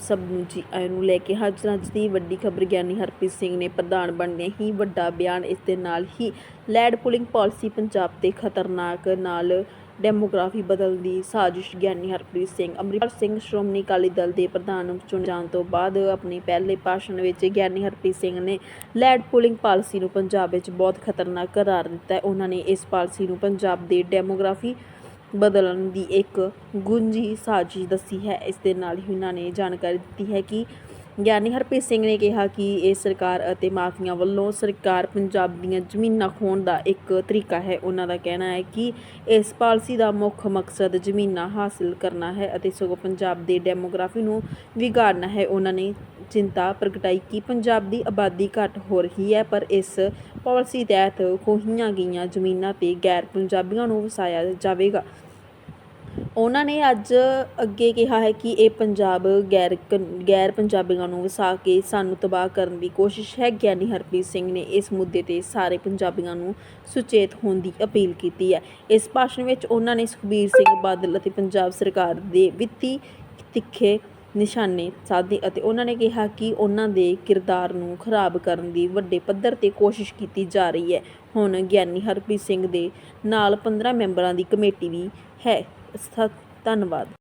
ਸਭ ਨੂੰ ਜੀ ਆਇਆਂ ਨੂੰ ਲੈ ਕੇ ਹਾਜ਼ਰ ਹਾਂ ਅੱਜ ਦੀ ਵੱਡੀ ਖਬਰ ਗਿਆਨੀ ਹਰਪ੍ਰੀਤ ਸਿੰਘ ਨੇ ਪ੍ਰਧਾਨ ਬਣਦਿਆਂ ਹੀ ਵੱਡਾ ਬਿਆਨ ਇਸ ਦੇ ਨਾਲ ਹੀ ਲੈਡ ਪੁਲਿੰਗ ਪਾਲਿਸੀ ਪੰਜਾਬ ਤੇ ਖਤਰਨਾਕ ਨਾਲ ਡੈਮੋਗ੍ਰਾਫੀ ਬਦਲਣ ਦੀ ਸਾਜ਼ਿਸ਼ ਗਿਆਨੀ ਹਰਪ੍ਰੀਤ ਸਿੰਘ। ਅੰਮ੍ਰਿਤਪਾਲ ਸਿੰਘ ਸ਼੍ਰੋਮਣੀ ਅਕਾਲੀ ਦਲ ਦੇ ਪ੍ਰਧਾਨ ਚੁਣ ਜਾਣ ਤੋਂ ਬਾਅਦ ਆਪਣੇ ਪਹਿਲੇ ਭਾਸ਼ਣ ਵਿੱਚ ਗਿਆਨੀ ਹਰਪ੍ਰੀਤ ਸਿੰਘ ਨੇ ਲੈਡ ਪੁਲਿੰਗ ਪਾਲਿਸੀ ਨੂੰ ਪੰਜਾਬ ਵਿੱਚ ਬਹੁਤ ਖਤਰਨਾਕ ਕਰਾਰ ਦਿੱਤਾ। ਹੈ ਉਹਨਾਂ ਨੇ ਇਸ ਪਾਲਿਸੀ ਨੂੰ ਪੰਜਾਬ ਦੇ ਡੈਮੋਗ੍ਰਾਫੀ ਬਦਲਣ ਦੀ ਇੱਕ ਗੁੰਜੀ ਸਾਜ਼ਿਸ਼ ਦੱਸੀ ਹੈ। ਇਸ ਦੇ ਨਾਲ ਹੀ ਉਹਨਾਂ ਨੇ ਜਾਣਕਾਰੀ ਦਿੱਤੀ ਹੈ ਕਿ ਗਿਆਨੀ ਹਰਪ੍ਰੀਤ ਸਿੰਘ ਨੇ ਕਿਹਾ ਕਿ ਇਹ ਸਰਕਾਰ ਅਤੇ ਮਾਫੀਆਂ ਵੱਲੋਂ ਸਰਕਾਰ ਪੰਜਾਬ ਦੀਆਂ ਜ਼ਮੀਨਾਂ ਖੋਹਣ ਦਾ ਇੱਕ ਤਰੀਕਾ ਹੈ। ਉਹਨਾਂ ਦਾ ਕਹਿਣਾ ਹੈ ਕਿ ਇਸ ਪਾਲਿਸੀ ਦਾ ਮੁੱਖ ਮਕਸਦ ਜ਼ਮੀਨਾਂ ਹਾਸਲ ਕਰਨਾ ਹੈ ਅਤੇ ਸਗੋਂ ਪੰਜਾਬ ਦੇ ਡੈਮੋਗ੍ਰਾਫੀ ਨੂੰ ਵਿਗਾੜਨਾ ਹੈ। ਉਹਨਾਂ ਨੇ ਚਿੰਤਾ ਪ੍ਰਗਟਾਈ ਕਿ ਪੰਜਾਬ ਦੀ ਆਬਾਦੀ ਘੱਟ ਹੋ ਰਹੀ ਹੈ, ਪਰ ਇਸ ਪਾਲਿਸੀ ਤਹਿਤ ਖੋਹੀਆਂ ਗਈਆਂ ਜ਼ਮੀਨਾਂ ਤੇ ਗੈਰ ਪੰਜਾਬੀਆਂ ਨੂੰ ਵਸਾਇਆ ਜਾਵੇਗਾ। ਉਹਨਾਂ ਨੇ ਅੱਜ ਅੱਗੇ ਕਿਹਾ ਹੈ ਕਿ ਇਹ ਪੰਜਾਬ ਗੈਰ ਕਨ- ਗੈਰ ਪੰਜਾਬੀਆਂ ਨੂੰ ਵਸਾ ਕੇ ਸਾਨੂੰ ਤਬਾਹ ਕਰਨ ਦੀ ਕੋਸ਼ਿਸ਼ ਹੈ। ਗਿਆਨੀ ਹਰਪ੍ਰੀਤ ਸਿੰਘ ਨੇ ਇਸ ਮੁੱਦੇ ਤੇ ਸਾਰੇ ਪੰਜਾਬੀਆਂ ਨੂੰ ਸੁਚੇਤ ਹੋਣ ਦੀ ਅਪੀਲ ਕੀਤੀ ਹੈ। ਇਸ ਭਾਸ਼ਣ ਵਿੱਚ ਉਹਨਾਂ ਨੇ ਸੁਖਬੀਰ ਸਿੰਘ ਬਾਦਲ ਅਤੇ ਪੰਜਾਬ ਸਰਕਾਰ ਦੇ ਵਿੱਤੀ ਤਿੱਖੇ ਨਿਸ਼ਾਨੇ ਸਾਧੇ ਅਤੇ ਉਹਨਾਂ ਨੇ ਕਿਹਾ ਕਿ ਉਹਨਾਂ ਦੇ ਕਿਰਦਾਰ ਨੂੰ ਖਰਾਬ ਕਰਨ ਦੀ ਵੱਡੇ ਪੱਧਰ ਤੇ ਕੋਸ਼ਿਸ਼ ਕੀਤੀ ਜਾ ਰਹੀ ਹੈ। ਹੁਣ ਗਿਆਨੀ ਹਰਪ੍ਰੀਤ ਸਿੰਘ ਦੇ ਨਾਲ 15 ਮੈਂਬਰਾਂ ਦੀ ਕਮੇਟੀ ਵੀ ਹੈ। ਸਥ- ਧੰਨਵਾਦ।